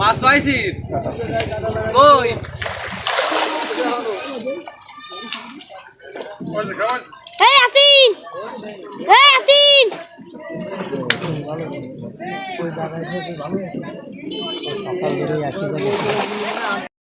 মাছ পাইছি ওই Hey, ওই জায়গায় ভালো সকাল ধরে একই জায়গায়